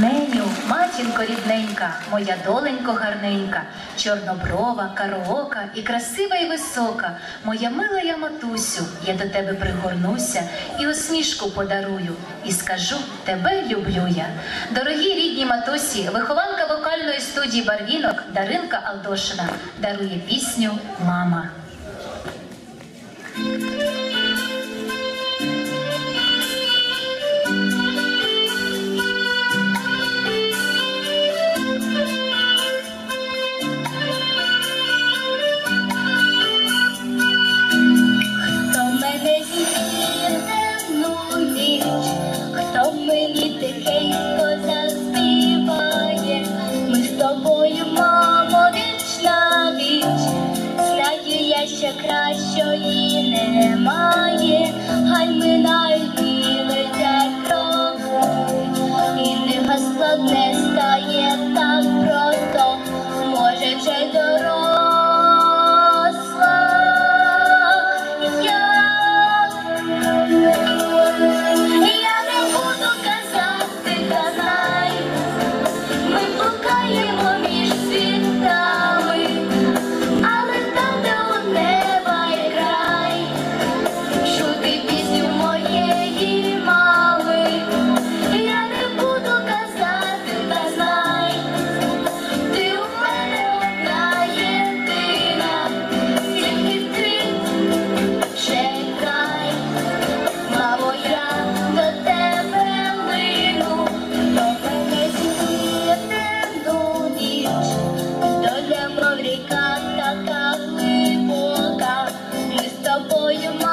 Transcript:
Неню матінко рідненька, моя доленько гарненька, чорноброва, кароока і красива і висока. Моя мила я матусю, я до тебе пригорнуся і усмішку подарую, і скажу тебе люблю я. Дорогі рідні матусі, вихованка вокальної студії Барвінок Даринка Алдошина дарує пісню Мама. що її немає, хай минають і летять роки, і не гасла не стає так просто, може вже й дорога. you